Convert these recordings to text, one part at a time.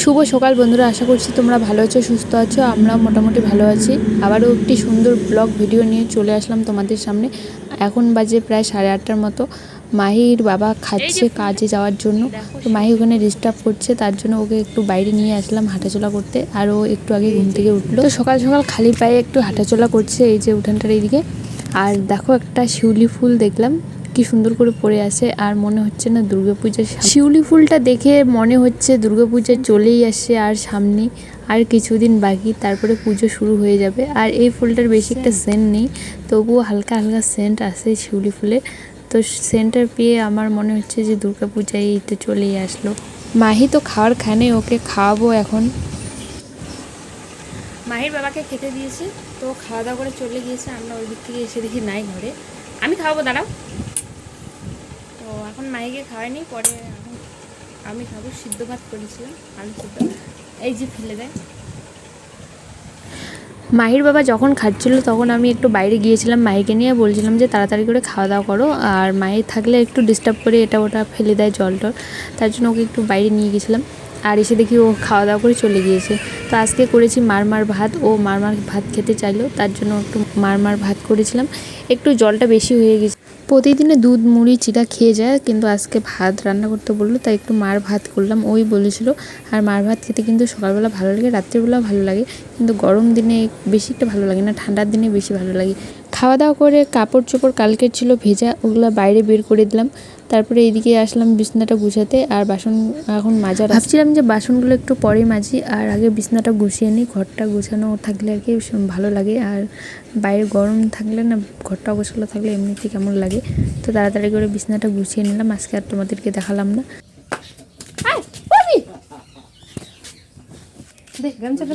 শুভ সকাল বন্ধুরা আশা করছি তোমরা ভালো আছো সুস্থ আছো আমরা মোটামুটি ভালো আছি। আবারও একটি সুন্দর ব্লগ ভিডিও নিয়ে চলে আসলাম তোমাদের সামনে। এখন বাজে প্রায় সাড়ে আটটার মতো। মাহির বাবা খাচ্ছে কাজে যাওয়ার জন্য। তো মাহি ওখানে ডিস্টার্ব করছে তার জন্য ওকে একটু বাইরে নিয়ে আসলাম হাঁটাচলা করতে। আর ও একটু আগে ঘুম থেকে উঠল। তো সকাল সকাল খালি পায়ে একটু হাঁটাচলা করছে এই যে উঠানটার এইদিকে। আর দেখো একটা শিউলি ফুল দেখলাম। কি সুন্দর করে পড়ে আছে আর মনে হচ্ছে না দুর্গাপূজার সাম- শিউলি ফুলটা দেখে মনে হচ্ছে দুর্গাপূজা চলেই আসছে আর সামনে আর কিছুদিন বাকি তারপরে পুজো শুরু হয়ে যাবে। আর এই ফুলটার বেশি একটা সেন্ট নেই তবুও হালকা হালকা সেন্ট আছে শিউলি ফুলের তো সেন্টটা পেয়ে আমার মনে হচ্ছে যে দুর্গাপূজায় এই তো চলেই আসলো। মাহি তো খাওয়ার খানে ওকে খাওয়াবো এখন। মাহির বাবাকে খেতে দিয়েছে তো খাওয়া দাওয়া করে চলে গিয়েছে আমরা ওই দিক থেকে এসে দেখি নাই ঘরে। আমি খাওয়াবো দাঁড়াও। তো এখন মাইকে খাওয়াইনি পরে এখন আমি খাব, সিদ্ধ ভাত করেছিলাম, আলু সিদ্ধ। এই যে ফেলে দেয়। মাহির বাবা যখন খাচ্ছিল, তখন আমি একটু বাইরে গিয়েছিলাম মাহিকে নিয়ে, বলছিলাম যে তাড়াতাড়ি করে খাওয়া দাওয়া করো, আর মাহি থাকলে একটু ডিস্টার্ব করে এটা ওটা ফেলে দেয় জল টল, তার জন্য ওকে একটু বাইরে নিয়ে গেছিলাম আর এসে দেখি ও খাওয়া দাওয়া করে চলে গিয়েছে। তো আজকে করেছি মারমার ভাত, ও মারমার ভাত খেতে চাইলো, তার জন্য একটু মারমার ভাত করেছিলাম। একটু জলটা বেশি হয়ে গেছে প্রতিদিনে দুধ মুড়ি চিরা খেয়ে যায়, কিন্তু আজকে ভাত রান্না করতে বলল, তাই একটু মার ভাত করলাম। ওই বলেছিল, আর মার ভাত খেতে কিন্তু সকালবেলা ভালো লাগে, রাত্রিবেলাও ভালো লাগে, কিন্তু গরম দিনে বেশি একটা ভালো লাগে না, ঠান্ডার দিনে বেশি ভালো লাগে। খাওয়া দাওয়া করে কাপড় চোপড় কালকের ছিল ভেজা ওগুলো বাইরে বের করে দিলাম। তারপরে এইদিকে আসলাম বিছনাটা গুছাতে আর বাসন এখন মাজা ভাবছিলাম যে বাসনগুলো একটু পরে মাজি আর আগে বিছনাটা গুছিয়ে নিই ঘরটা গুছানো থাকলে আর কি ভালো লাগে। আর বাইরে গরম থাকলে না ঘরটা গোছালো থাকলে এমনিতে কেমন লাগে। তো তাড়াতাড়ি করে বিছনাটা গুছিয়ে নিলাম আজকে আর তোমাদেরকে দেখালাম না। দেখ গামছাটা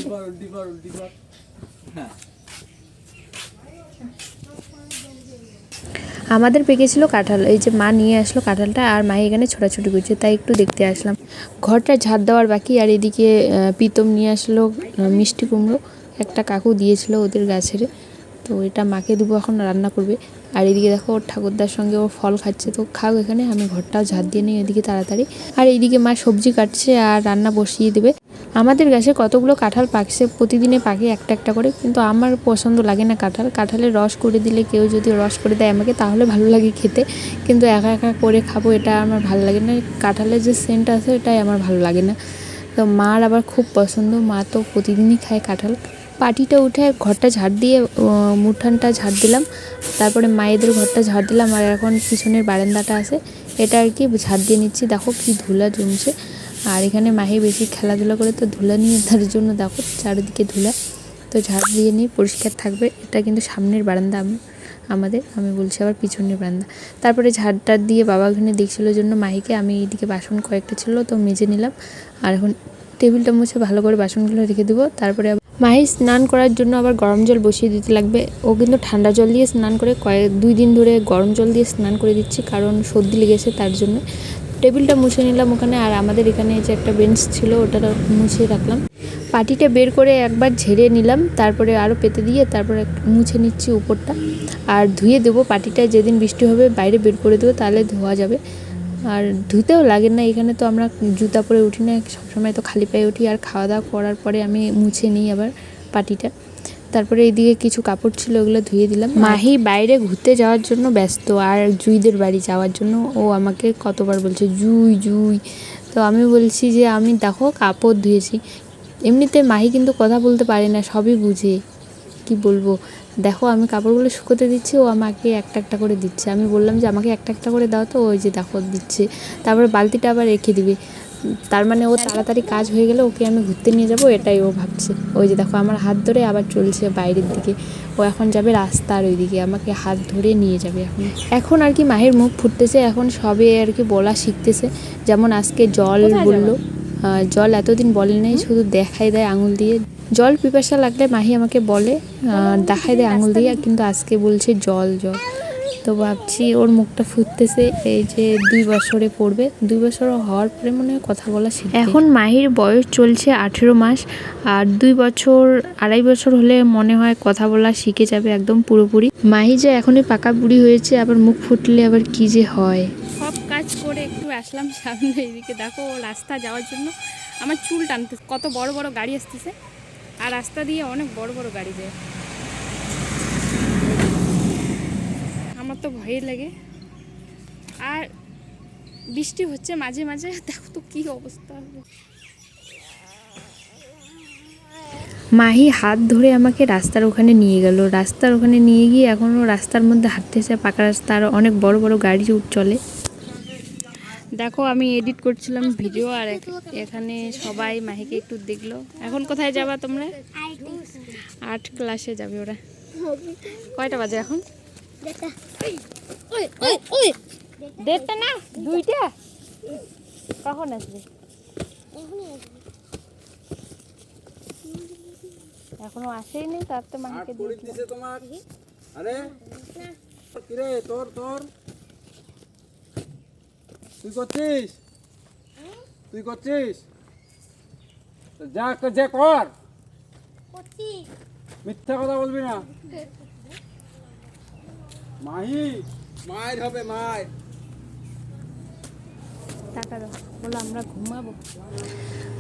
আমাদের পেকেছিল কাঁঠাল, এই যে মা নিয়ে আসলো কাঁঠালটা আর মা এখানে ছোটাছুটি করছে, তাই একটু দেখতে আসলাম। ঘরটা ঝাঁট দেওয়ার বাকি, আর এদিকে পিতম নিয়ে আসলো মিষ্টি কুমড়ো, একটা কাকু দিয়েছিল ওদের গাছের। তো এটা মাকে দেবো, এখন রান্না করবে। আর এদিকে দেখো ওর ঠাকুরদার সঙ্গে ও ফল খাচ্ছে। তো খাও এখানে, আমি ঘরটাও ঝাড় দিয়ে নিই এদিকে তাড়াতাড়ি। আর এইদিকে মা সবজি কাটছে আর রান্না বসিয়ে দেবে। আমাদের গাছে কতগুলো কাঁঠাল পাকছে, প্রতিদিনে পাকে একটা একটা করে, কিন্তু আমার পছন্দ লাগে না কাঁঠাল। কাঁঠালের রস করে দিলে কেউ যদি রস করে দেয় আমাকে, তাহলে ভালো লাগে খেতে। কিন্তু একা একা করে খাব, এটা আমার ভালো লাগে না। কাঁঠালের যে সেন্ট আছে, এটাই আমার ভালো লাগে না। তো মার আবার খুব পছন্দ। মা তো প্রতিদিনই খায় কাঁঠাল। পাটিটা উঠে ঘরটা ঝাড় দিয়ে মুঠানটা ঝাড় দিলাম। তারপরে মায়েদের ঘরটা ঝাড় দিলাম আর এখন পিছনের বারান্দাটা আছে। এটা আর কি ঝাড় দিয়ে নিচ্ছি। দেখো কি ধুলা জমছে। আর এখানে মাহি বেশি খেলাধুলা করে তো ধুলা নিয়ে তার জন্য দেখো চারিদিকে ধুলা। তো ঝাড় দিয়ে নিয়ে পরিষ্কার থাকবে। এটা কিন্তু সামনের বারান্দা আমি, আমাদের। আমি বলছি আবার পিছনের বারান্দা। তারপরে ঝাড় টাড় দিয়ে বাবা ওখানে দেখছিল জন্য মাহিকে। আমি এইদিকে বাসন কয়েকটা ছিল তো মেজে নিলাম। আর এখন টেবিলটা মুছে ভালো করে বাসনগুলো রেখে দেবো। তারপরে আবার- মাহি স্নান করার জন্য আবার গরম জল বসিয়ে দিতে লাগবে। ও কিন্তু ঠান্ডা জল দিয়ে স্নান করে কয়েক, দুই দিন ধরে গরম জল দিয়ে স্নান করে দিচ্ছি কারণ সর্দি লেগেছে তার জন্য। টেবিলটা মুছে নিলাম ওখানে আর আমাদের এখানে যে একটা বেঞ্চ ছিল ওটা মুছে রাখলাম। পাটিটা বের করে একবার ঝেড়ে নিলাম, তারপরে আরও পেতে দিয়ে তারপরে মুছে নিচ্ছি উপরটা। আর ধুয়ে দেবো পাটিটা যেদিন বৃষ্টি হবে বাইরে বের করে দেবো, তাহলে ধোয়া যাবে। আর ধুতেও লাগে না এখানে তো আমরা জুতা পরে উঠি না সবসময় তো খালি পায়ে উঠি। আর খাওয়া দাওয়া করার পরে আমি মুছে নিই আবার পাটিটা। তারপরে এইদিকে কিছু কাপড় ছিল ওগুলো ধুয়ে দিলাম। মাহি বাইরে ঘুরতে যাওয়ার জন্য ব্যস্ত আর জুইদের বাড়ি যাওয়ার জন্য ও আমাকে কতবার বলছে জুই জুই। তো আমি বলছি যে আমি দেখো কাপড় ধুয়েছি। এমনিতে মাহি কিন্তু কথা বলতে পারে না সবই বুঝে। কি বলব? দেখো আমি কাপড়গুলো শুকোতে দিচ্ছি ও আমাকে একটা একটা করে দিচ্ছে। আমি বললাম যে আমাকে একটা একটা করে দাও তো। ওই যে দেখো দিচ্ছে। তারপরে বালতিটা আবার রেখে দিবে। তার মানে ও তাড়াতাড়ি কাজ হয়ে গেলে ওকে আমি ঘুরতে নিয়ে যাব এটাই ও ভাবছে। ওই যে দেখো আমার হাত ধরে আবার চলছে বাইরের দিকে। ও এখন যাবে রাস্তার ওইদিকে আমাকে হাত ধরে নিয়ে যাবে এখন। এখন আর কি মাহির মুখ ফুটতেছে এখন সবে আর কি বলা শিখতেছে। যেমন আজকে জল বলল জল এতদিন বলে নেই শুধু দেখাই দেয় আঙুল দিয়ে। জল পিপাসা লাগলে মাহি আমাকে বলে দেখাই দেয় আঙুল দিয়ে কিন্তু আজকে বলছে জল জল। তো ভাবছি ওর মুখটা ফুটতেছে এই যে দুই বছরে পড়বে। দুই বছর হওয়ার পরে মনে হয় কথা বলা শিখবে। এখন মাহির বয়স চলছে আঠেরো মাস আর দুই বছর আড়াই বছর হলে মনে হয় কথা বলা শিখে যাবে একদম পুরোপুরি। মাহি যে এখনই পাকা বুড়ি হয়েছে আবার মুখ ফুটলে আবার কি যে হয়। সব কাজ করে একটু আসলাম সামনে এদিকে দেখো ও রাস্তা যাওয়ার জন্য আমার চুল টানতে কত বড় বড় গাড়ি আসতেছে। আর রাস্তা দিয়ে অনেক বড় বড় গাড়ি যায়। আমার তো ভয় লাগে। আর বৃষ্টি হচ্ছে মাঝে মাঝে, দেখো তো কি অবস্থা। মাহি হাত ধরে আমাকে রাস্তার ওখানে নিয়ে গেল। রাস্তার ওখানে নিয়ে গিয়ে এখনও রাস্তার মধ্যে হাঁটতেছে, পাকা রাস্তা, আর অনেক বড় বড় গাড়ি চলে। দেখো আমি এডিট করছিলাম ভিডিও আর এখ- এখানে সবাই মাহিকে একটু দেখল। এখন কোথায় যাবা তোমরা? আট ক্লাসে যাবে ওরা। কয়টা বাজে এখন? দেড়টা না? দুইটা? কখন আসবে? এখনও আসেইনি তার তো মাহিকে দিয়েছিল তোমার? আরে? কিরে তোর তোর? তুই করছিস? তুই করছিস? তো যা কর- যা কর। মিথ্যা কথা বলবি না। মাহি মায়ের হবে মায়ের। টাকা দাও।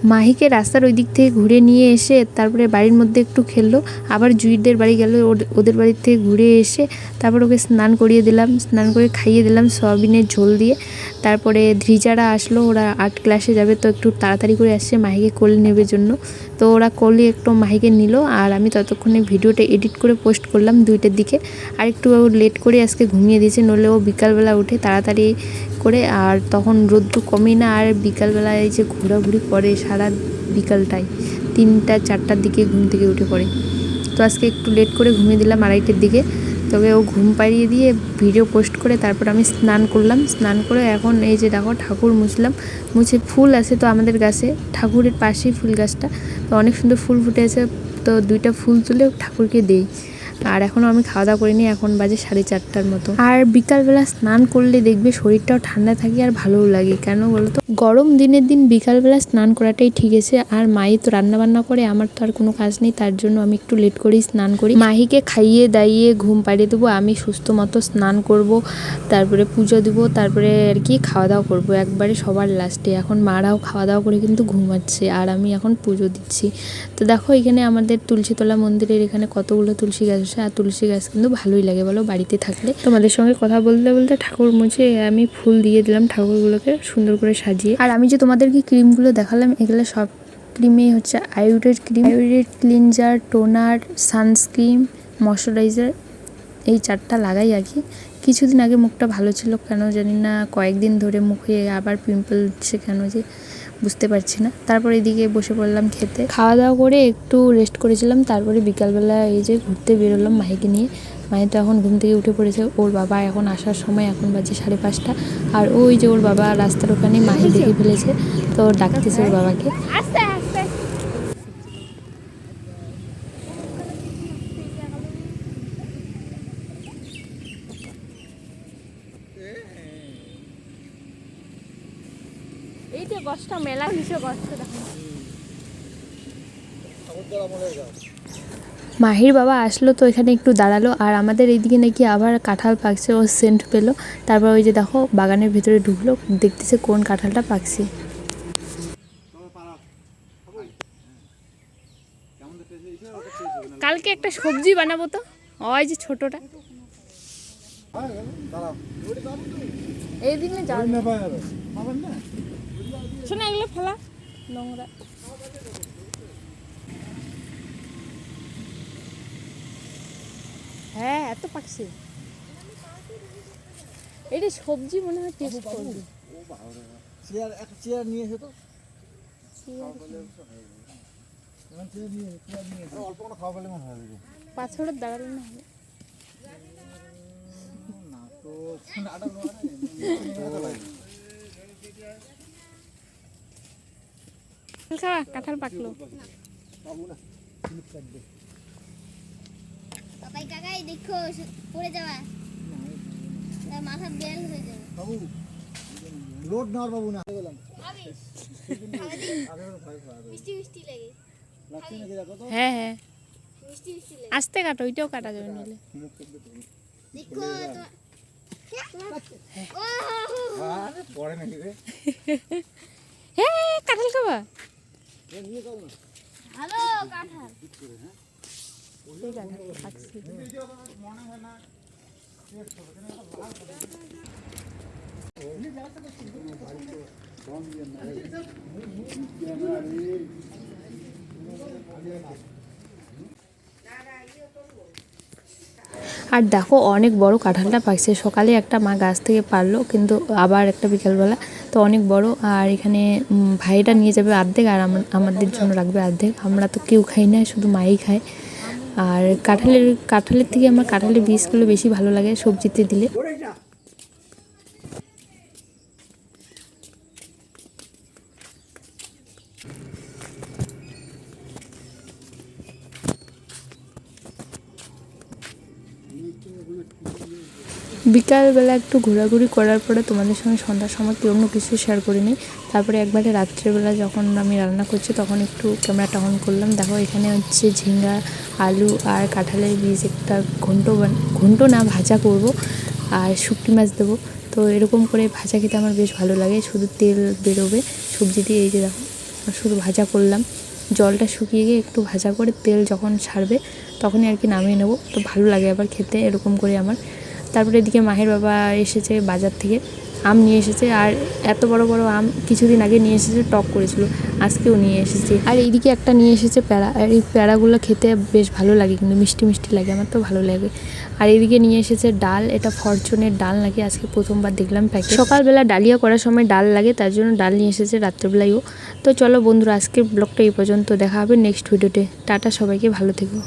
মাহিকে রাস্তার ওই দিক থেকে ঘুরে নিয়ে এসে তারপরে বাড়ির মধ্যে একটু খেললো। আবার জুইদের বাড়ি গেল ওদ- ওদের বাড়ির থেকে ঘুরে এসে তারপর ওকে স্নান করিয়ে দিলাম, স্নান করে খাইয়ে দিলাম সয়াবিনের ঝোল দিয়ে। তারপরে ধ্রিজারা আসলো, ওরা আর্ট ক্লাসে যাবে, তো একটু তাড়াতাড়ি করে আসছে মাহিকে কোলে নেবে জন্য। তো ওরা কোলে একটু মাহিকে নিল, আর আমি ততক্ষণে ভিডিওটা এডিট করে পোস্ট করলাম দুইটার দিকে। আর একটু লেট করে আজকে ঘুমিয়ে দিয়েছে, নইলে ও বিকালবেলা উঠে তাড়াতাড়ি করে, আর তখন রোদ্দু কমে না, আর বিকালবেলা এই যে ঘোরাঘুরি করে সারা বিকালটাই। তিনটা, চারটার দিকে ঘুম থেকে উঠে পড়ে। তো আজকে একটু লেট করে ঘুমিয়ে দিলাম আড়াইটের দিকে। তবে ও ঘুম পাড়িয়ে দিয়ে ভিডিও পোস্ট করে তারপর আমি স্নান করলাম। স্নান করে এখন এই যে দেখো ঠাকুর মুছলাম। মুছে ফুল আছে তো আমাদের গাছে। ঠাকুরের পাশেই ফুল গাছটা। তো অনেক সুন্দর ফুল ফুটে আছে তো দুইটা ফুল তুলে ঠাকুরকে দেই। আর এখনও আমি খাওয়া দাওয়া করিনি, এখন বাজে সাড়ে চারটার মতো। আর বিকালবেলা স্নান করলে দেখবে শরীরটাও ঠান্ডা থাকে আর ভালোও লাগে। কেন বলো তো গরম দিনের দিন বিকালবেলা স্নান করাটাই ঠিক আছে, আর মাই তো রান্না বান্না করে, আমার তো আর কোনো কাজ নেই, তার জন্য আমি একটু লেট করেই স্নান করি। মাহিকে খাইয়ে দাইয়ে ঘুম পাড়িয়ে দেবো, আমি সুস্থ মতো স্নান করব, তারপরে পুজো দেবো, তারপরে আর কি খাওয়া দাওয়া করব, একবারে সবার লাস্টে এখন মারাও খাওয়া দাওয়া করে কিন্তু ঘুমাচ্ছে, আর আমি এখন পুজো দিচ্ছি। তো দেখো এখানে আমাদের তুলসীতলা মন্দিরের এখানে কতগুলো তুলসী গাছ আর তুলসী গাছ কিন্তু ভালোই লাগে বলো বাড়িতে থাকলে। তোমাদের সঙ্গে কথা বলতে বলতে ঠাকুর মুছে আমি ফুল দিয়ে দিলাম ঠাকুরগুলোকে সুন্দর করে সাজিয়ে। আর আমি যে তোমাদেরকে ক্রিমগুলো দেখালাম এগুলো সব ক্রিমেই হচ্ছে Ayurveda cream Ayurveda cleanser toner sunscreen moisturiser এই চারটা লাগাই আর কি। কিছুদিন আগে মুখটা ভালো ছিল কেন জানি না কয়েকদিন ধরে মুখে আবার পিম্পল উঠছে কেন যে বুঝতে পারছি না। তারপর এদিকে বসে পড়লাম খেতে। খাওয়া দাওয়া করে একটু রেস্ট করেছিলাম, তারপরে বিকালবেলা এই যে ঘুরতে বেরোলাম মাহিকে নিয়ে। মায়ের তো এখন ঘুম থেকে উঠে পড়েছে, ওর বাবা এখন আসার সময় এখন বাজে সাড়ে পাঁচটা। আর ওই যে ওর বাবা রাস্তার ওখানে মাহি দেখে ফেলেছে, তো ডাকতেছে ওর বাবাকে এই যে মাহির বাবা আসলো তো এখানে একটু দাঁড়াল আর আমাদের এইদিকে নাকি আবার কাঁঠাল পাকছে ও সেন্ট পেল। তারপর ওই যে দেখো বাগানের ভিতরে ঢুকলো দেখতেছে কোন কাঁঠালটা পাকছে। কালকে একটা সবজি বানাবো তো ওই যে ছোটটা। এই দিনে যাবে শোনা এগুলো ফেলা। নোংরা। হ্যাঁ এত পাকছে। এটা সবজি মনে হয় টেস্ট করবে। চেয়ার একটা চেয়ার নিয়ে এসে তো। পাথরের দাঁড়ালে না হবে। খাওয়া কাঁঠাল পাকলো। কাকাই কাকাই দেখো পড়ে যাওয়া। মাথা বেল হয়ে যাবে। বাবু লোড নেওয়ার বাবু না। মিষ্টি মিষ্টি লাগে। লাগছে নাকি দেখো তো? হ্যাঁ হ্যাঁ। মিষ্টি মিষ্টি লাগে। আস্তে কাটো ওইটাও কাটা যাবে নিলে হ্যাঁ কাঁঠাল খাবা? আর দেখো, অনেক বড় কাঁঠালটা পাকছে। সকালে একটা মা গাছ থেকে পারল, কিন্তু আবার একটা বিকালবেলা তো অনেক বড়, আর এখানে ভাইটা নিয়ে যাবে অর্ধেক, আর আমাদের জন্য রাখবে অর্ধেক। আমরা তো কেউ খাই না, শুধু মাই খায়। আর কাঁঠালের কাঁঠালের থেকে আমার কাঁঠালের বীজগুলো বেশি ভালো লাগে সবজিতে দিলে। বিকালবেলা একটু ঘোরাঘুরি করার পরে তোমাদের সঙ্গে সন্ধ্যার সময় কি অন্য কিছু শেয়ার করে নিই তারপরে একবারে রাত্রেবেলা যখন আমি রান্না করছি তখন একটু ক্যামেরাটা অন করলাম। দেখো এখানে হচ্ছে ঝিঙ্গা, আলু আর কাঁঠালের বীজ একটা ঘন্ট ঘন্ট না, ভাজা করব আর শুটকি মাছ দেবো। তো এরকম করে ভাজা খেতে আমার বেশ ভালো লাগে। শুধু তেল বেরোবে সবজি দিয়ে, এই যে দেখো শুধু ভাজা করলাম। জলটা শুকিয়ে গিয়ে একটু ভাজা করে তেল যখন ছাড়বে তখনই আর কি নামিয়ে নেব। তো ভালো লাগে আবার খেতে এরকম করে আমার। তারপরে এদিকে মাহের বাবা এসেছে বাজার থেকে, আম নিয়ে এসেছে আর এত বড় বড় আম কিছুদিন আগে নিয়ে এসেছে, টক করেছিল, আজকেও নিয়ে এসেছে। আর এইদিকে একটা নিয়ে এসেছে প্যাড়া আর এই প্যাড়াগুলো খেতে বেশ ভালো লাগে কিন্তু, মিষ্টি মিষ্টি লাগে, আমার তো ভালো লাগে। আর এইদিকে নিয়ে এসেছে ডাল, এটা ফরচুনের ডাল নাকি আজকে প্রথমবার দেখলাম প্যাকেট। সকালবেলা ডালিয়া করার সময় ডাল লাগে, তার জন্য ডাল নিয়ে এসেছে রাত্রেবেলায়ও তো চলো বন্ধুরা, আজকের ব্লগটা এই পর্যন্ত, দেখা হবে নেক্সট ভিডিওতে। টাটা সবাইকে, ভালো থেকো।